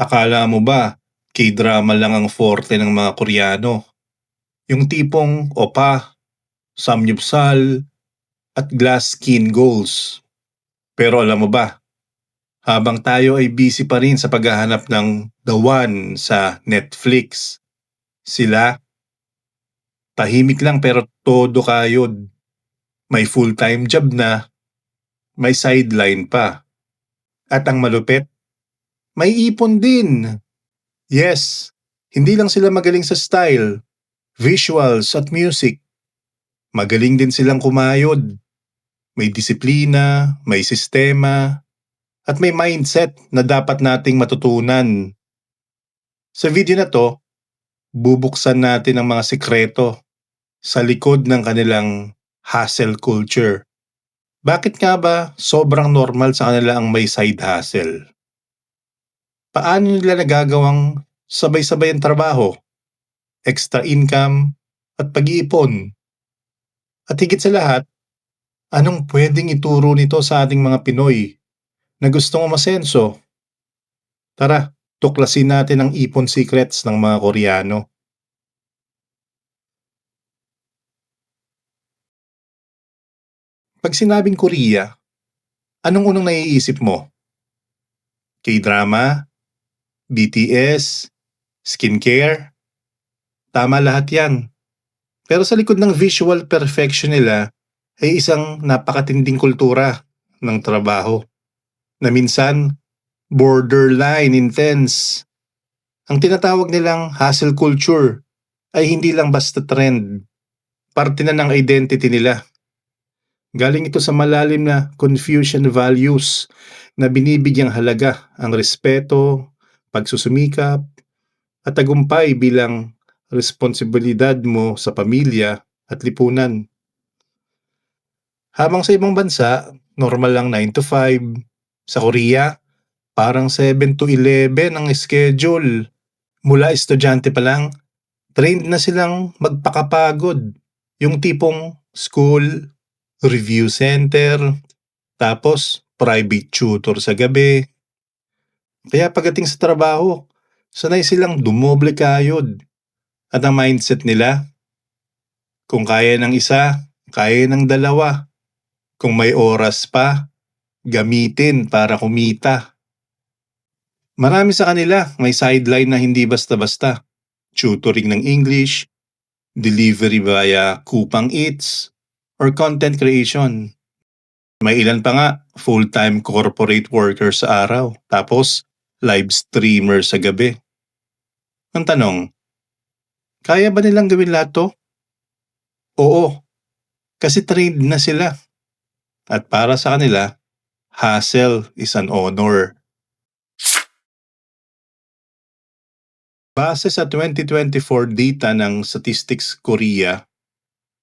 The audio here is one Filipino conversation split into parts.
Akala mo ba, K-drama lang ang forte ng mga Koreano? Yung tipong opa, samyupsal, at glass skin goals. Pero alam mo ba, habang tayo ay busy pa rin sa paghahanap ng The One sa Netflix, sila, tahimik lang pero todo kayod. May full-time job na, may sideline pa. At ang malupit, may ipon din. Yes, hindi lang sila magaling sa style, visuals at music. Magaling din silang kumayod. May disiplina, may sistema, at may mindset na dapat nating matutunan. Sa video na to, bubuksan natin ang mga sikreto sa likod ng kanilang hustle culture. Bakit nga ba sobrang normal sa kanila ang may side hustle? Paano nila nagagawang sabay-sabay ang trabaho, extra income, at pag-iipon? At higit sa lahat, anong pwedeng ituro nito sa ating mga Pinoy na gustong umasenso? Tara, tuklasin natin ang ipon secrets ng mga Koreano. Pag sinabing Korea, anong unang naiisip mo? K-drama? BTS? Skincare? Tama lahat yan. Pero sa likod ng visual perfection nila ay isang napakatinding kultura ng trabaho na minsan borderline intense. Ang tinatawag nilang hustle culture ay hindi lang basta trend. Parte na ng identity nila. Galing ito sa malalim na Confucian values na binibigyang halaga ang respeto, pagsusumikap, at tagumpay bilang responsibilidad mo sa pamilya at lipunan. Habang sa ibang bansa, normal lang 9 to 5. Sa Korea, parang 7 to 11 ang schedule. Mula estudyante pa lang, trained na silang magpakapagod. Yung tipong school, review center, tapos private tutor sa gabi. Kaya pagdating sa trabaho, sanay silang dumoble kayod. At ang mindset nila, kung kaya ng isa, kaya ng dalawa. Kung may oras pa, gamitin para kumita. Marami sa kanila may sideline na hindi basta-basta. Tutoring ng English, delivery via Kupang Eats, or content creation. May ilan pa nga full-time corporate worker sa araw, tapos live streamer sa gabi. Ang tanong, kaya ba nilang gawin lahat to? Oo, kasi trained na sila. At para sa kanila, hustle is an honor. Base sa 2024 data ng Statistics Korea,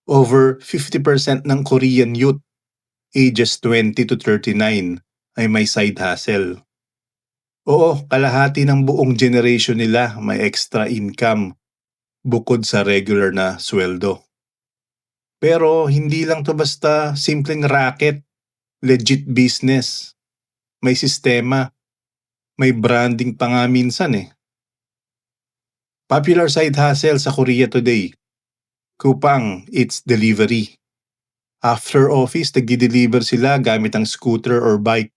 over 50% ng Korean youth ages 20 to 39 ay may side hustle. Oo, kalahati ng buong generation nila may extra income bukod sa regular na sweldo. Pero hindi lang to basta simpleng racket, legit business. May sistema, may branding pa nga minsan eh. Popular side hustle sa Korea today. Kupang, it's delivery. After office, nagdi-deliver sila gamit ang scooter or bike.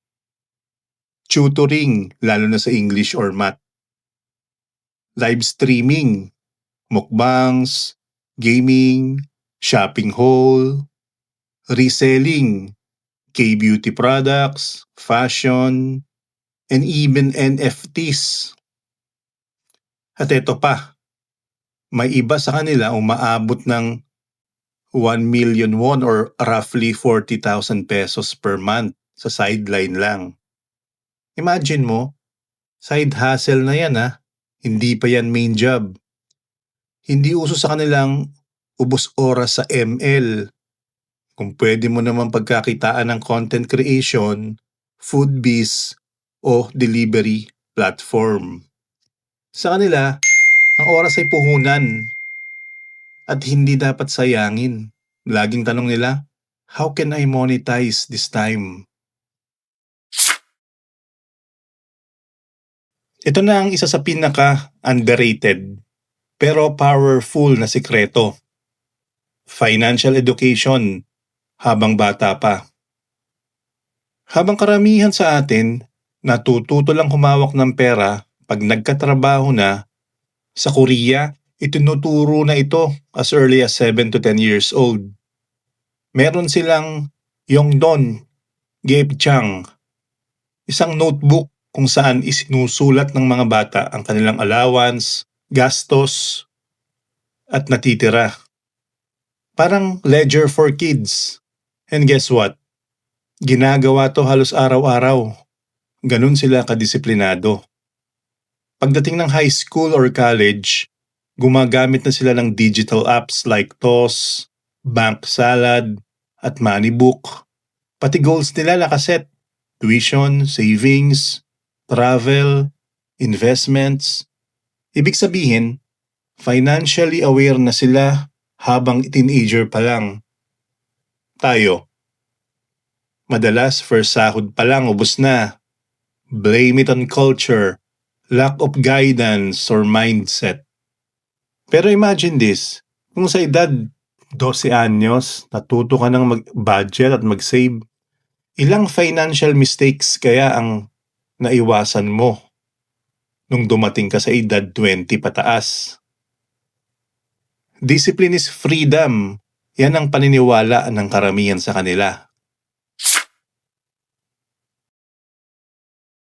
Tutoring, lalo na sa English or math. Live streaming, mukbangs, gaming, shopping haul, reselling, K-beauty products, fashion, and even NFTs. At ito pa, may iba sa kanila umaabot ng 1 million won or roughly 40,000 pesos per month sa sideline lang. Imagine mo, side hustle na yan ha, hindi pa yan main job. Hindi uso sa kanilang ubos oras sa ML. Kung pwede mo naman pagkakitaan ng content creation, food biz, o delivery platform. Sa kanila, ang oras ay puhunan at hindi dapat sayangin. Laging tanong nila, how can I monetize this time? Ito na ang isa sa pinaka underrated pero powerful na sikreto. Financial education habang bata pa. Habang karamihan sa atin natututo lang humawak ng pera pag nagkatrabaho na, sa Korea, itinuturo na ito as early as 7 to 10 years old. Meron silang Yongdon, Chang, isang notebook kung saan isinusulat ng mga bata ang kanilang allowance, gastos, at natitira. Parang ledger for kids. And guess what? Ginagawa to halos araw-araw. Ganun sila kadisiplinado. Pagdating ng high school or college, gumagamit na sila ng digital apps like TOS, Bank Salad, at Moneybook. Pati goals nila nakaset. Tuition, savings, travel, investments. Ibig sabihin, financially aware na sila habang teenager pa lang. Tayo. Madalas first sahod pa lang ubos na. Blame it on culture, lack of guidance or mindset. Pero imagine this, kung sa edad 12 anyos, natuto ka ng mag-budget at mag-save, ilang financial mistakes kaya ang naiwasan mo nung dumating ka sa edad 20 pataas. Discipline is freedom. Yan ang paniniwala ng karamihan sa kanila.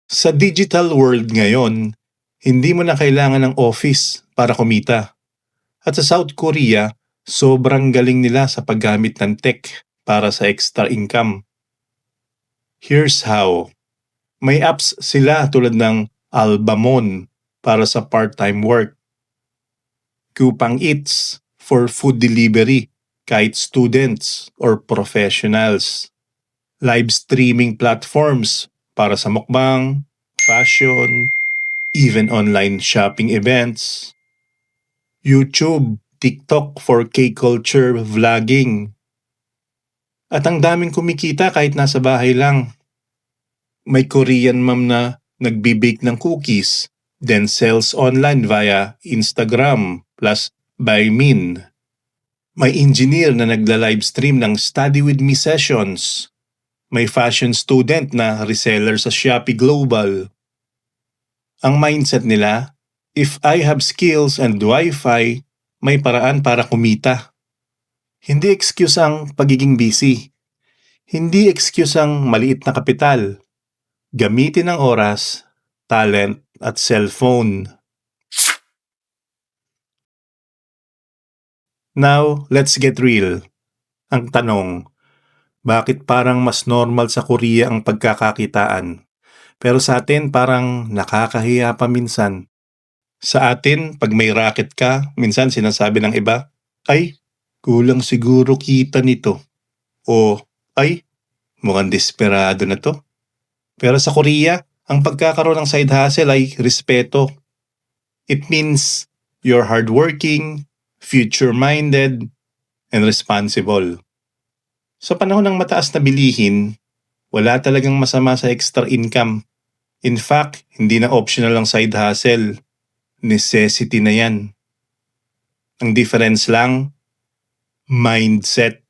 Sa digital world ngayon, hindi mo na kailangan ng office para kumita. At sa South Korea, sobrang galing nila sa paggamit ng tech para sa extra income. Here's how. May apps sila tulad ng Albamon para sa part-time work. Kupang Eats for food delivery kahit students or professionals. Live streaming platforms para sa mukbang, fashion, even online shopping events. YouTube, TikTok for K-culture vlogging. At ang daming kumikita kahit nasa bahay lang may Korean mom na nagbibake ng cookies, then sells online via Instagram plus by Min. May engineer na nagla-livestream ng Study With Me sessions. May fashion student na reseller sa Shopee Global. Ang mindset nila, if I have skills and Wi-Fi, may paraan para kumita. Hindi excuse ang pagiging busy. Hindi excuse ang maliit na kapital Gamitin ang oras, talent at cellphone. Now, let's get real. Ang tanong, bakit parang mas normal sa Korea ang pagkakakitaan? Pero sa atin parang nakakahiya pa minsan. Sa atin, pag may racket ka, minsan sinasabi ng iba, ay, kulang siguro kita nito. O, ay, mukhang desperado na to. Pero sa Korea, ang pagkakaroon ng side hustle ay respeto. It means you're hardworking, future-minded, and responsible. Sa panahon ng mataas na bilihin, wala talagang masama sa extra income. In fact, hindi na optional ang side hustle. Necessity na yan. Ang difference lang, mindset.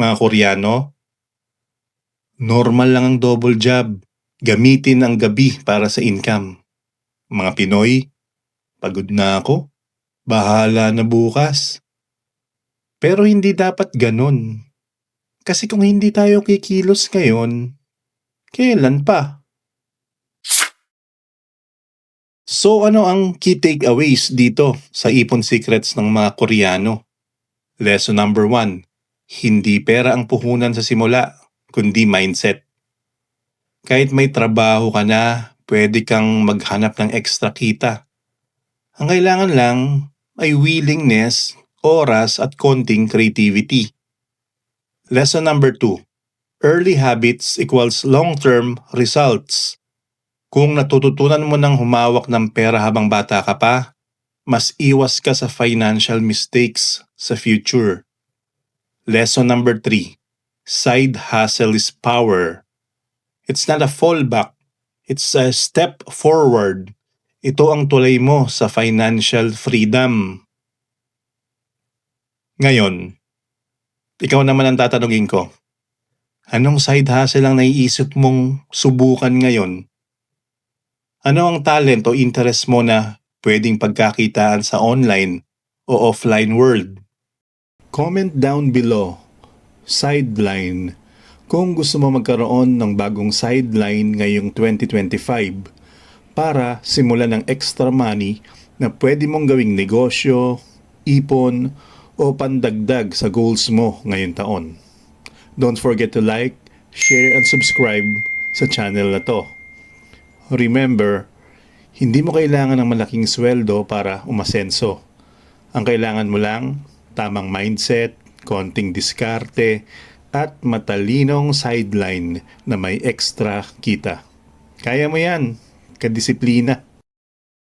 Mga Koreano, Normal lang ang double job. Gamitin ang gabi para sa income. Mga Pinoy, pagod na ako. Bahala na bukas. Pero hindi dapat ganun. Kasi kung hindi tayo kikilos ngayon, kailan pa? So ano ang key takeaways dito sa Ipon Secrets ng mga Koreano? Lesson number one, hindi pera ang puhunan sa simula, kundi mindset. Kahit may trabaho ka na, pwede kang maghanap ng extra kita. Ang kailangan lang ay willingness, oras at konting creativity. Lesson number 2. Early habits equals long-term results. Kung natututunan mo ng humawak ng pera habang bata ka pa, mas iwas ka sa financial mistakes sa future. Lesson number 3 side hustle is power. It's not a fallback. It's a step forward Ito ang tulay mo sa financial freedom. Ngayon, ikaw naman ang tatanungin ko. Anong side hustle ang naiisip mong subukan ngayon? Ano ang talent o interest mo na pwedeng pagkakitaan sa online o offline world? Comment down below. Sideline. Kung gusto mo magkaroon ng bagong sideline ngayong 2025 para simulan ng extra money na pwede mong gawing negosyo, ipon, o pandagdag sa goals mo ngayong taon. Don't forget to like, share, and subscribe sa channel na to. Remember, hindi mo kailangan ng malaking sweldo para umasenso. Ang kailangan mo lang, tamang mindset, konting diskarte, at matalinong sideline na may extra kita. Kaya mo yan, kadisiplina.